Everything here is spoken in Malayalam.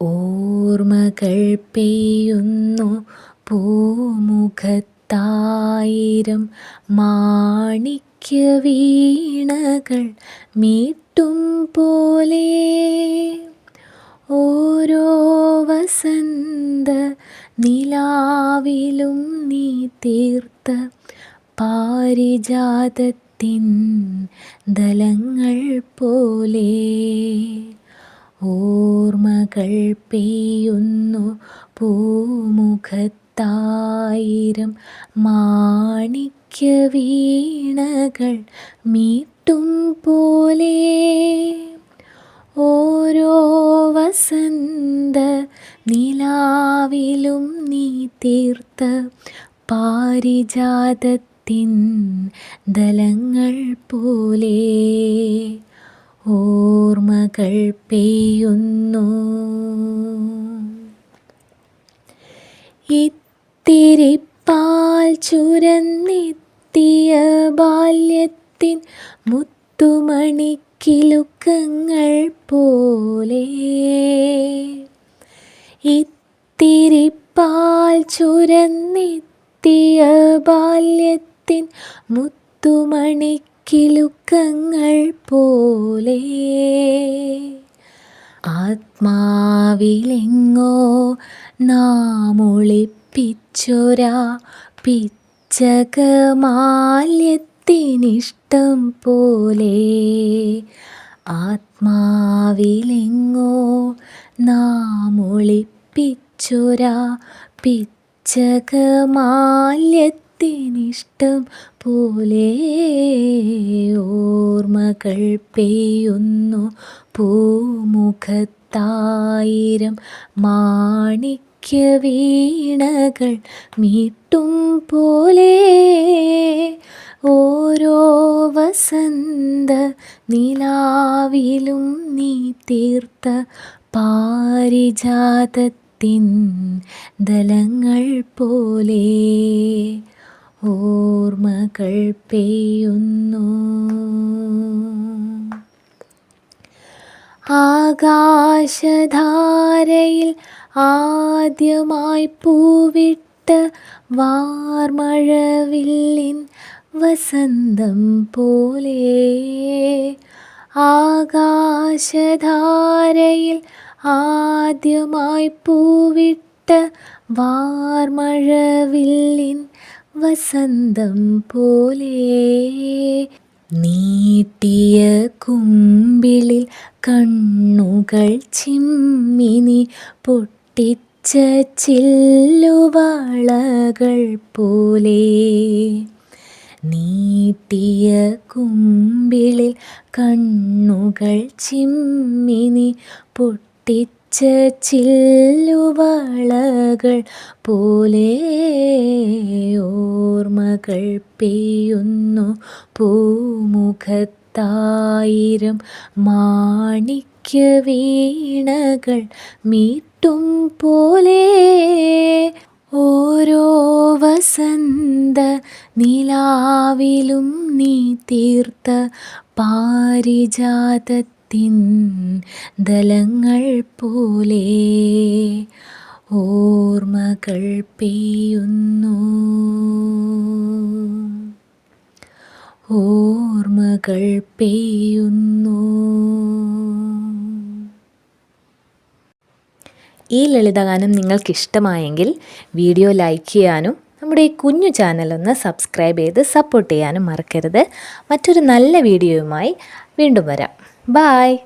ഓർമ്മകൾ പെയ്യുന്നു പൂമുഖത്തായിരം മാണിക്യ വീണകൾ മീട്ടും പോലെ. ഓരോ വസന്ത നിലാവിലും നീ തീർത്ത പാരിജാതത്തിൻ ദലങ്ങൾ പോലെ ഓർമ്മകൾ പെയ്യുന്നു പൂമുഖത്തായിരം മാണിക്യ വീണകൾ മീട്ടും പോലെ ഓരോ വസന്ത നിലാവിലും നീ തീർത്ത പാരിജാതത്തിൻ ദലങ്ങൾ പോലെ ഓർമ്മകൾ പെയ്യുന്നു. ഇത്തിരി പാൽ ചുരന്നെത്തിയ ബാല്യത്തിൻ മുത്തുമണിക്കിലുക്കങ്ങൾ പോലെ ഇത്തിരി പാൽ ചുരന്നെത്തിയ ബാല്യത്തിൻ മുത്തുമണി കിലുക്കങ്ങൾ പോലെ ആത്മാവിലെങ്ങോ നാം ഒളിപ്പിച്ചൊരാ പിച്ചകമാല്യത്തിനിഷ്ടം പോലെ ആത്മാവിലെങ്ങോ നാം ഒളിപ്പിച്ചൊരാ പിച്ചകമാല്യത്തിനിഷ്ടം പോലെ ഓർമ്മകൾ പെയ്യുന്നു. പൂമുഖത്തായിരം മാണിക്യ വീണകൾ മീട്ടും പോലെ ഓരോ വസന്ത നിലാവിലും നീ തീർത്ത പാരിജാതത്തിൻ ദലങ്ങൾ പോലെ ഓർമ്മകൾ പെയ്യുന്നു. ആകാശധാരയിൽ ആദ്യമായി പൂവിട്ട വാർമഴവില്ലിൻ വസന്തം പോലെ. ആകാശധാരയിൽ ആദ്യമായി പൂവിട്ട വാർമഴവില്ലിൻ വസന്തം പോലെ നീട്ടിയ കുമ്പിളിൽ കണ്ണുകൾ ചിമ്മിനി പൊട്ടിച്ച ചില്ലുവാളകൾ പോലെ നീട്ടിയ കുമ്പിളിൽ കണ്ണുകൾ ചിമ്മിനി പൊട്ടിച്ച ചില്ലുവളകൾ പോലെ ഓർമ്മകൾ പെയ്യുന്നു. പൂമുഖത്തായിരം മാണിക്യ വീണകൾ മീട്ടും പോലെ ഓരോ വസന്ത നിലാവിലും നീ തീർത്ത പാരിജാതത്തിൻ ദലങ്ങൾ പോലെ ഓർമ്മകൾ പെയ്യുന്നു. ഓർമ്മകൾ പെയ്യുന്നു. ഈ ലളിതഗാനം നിങ്ങൾക്കിഷ്ടമായെങ്കിൽ വീഡിയോ ലൈക്ക് ചെയ്യാനും നമ്മുടെ ഈ കുഞ്ഞു ചാനലൊന്ന് സബ്സ്ക്രൈബ് ചെയ്ത് സപ്പോർട്ട് ചെയ്യാനും മറക്കരുത്. മറ്റൊരു നല്ല വീഡിയോയുമായി വീണ്ടും വരാം. Bye.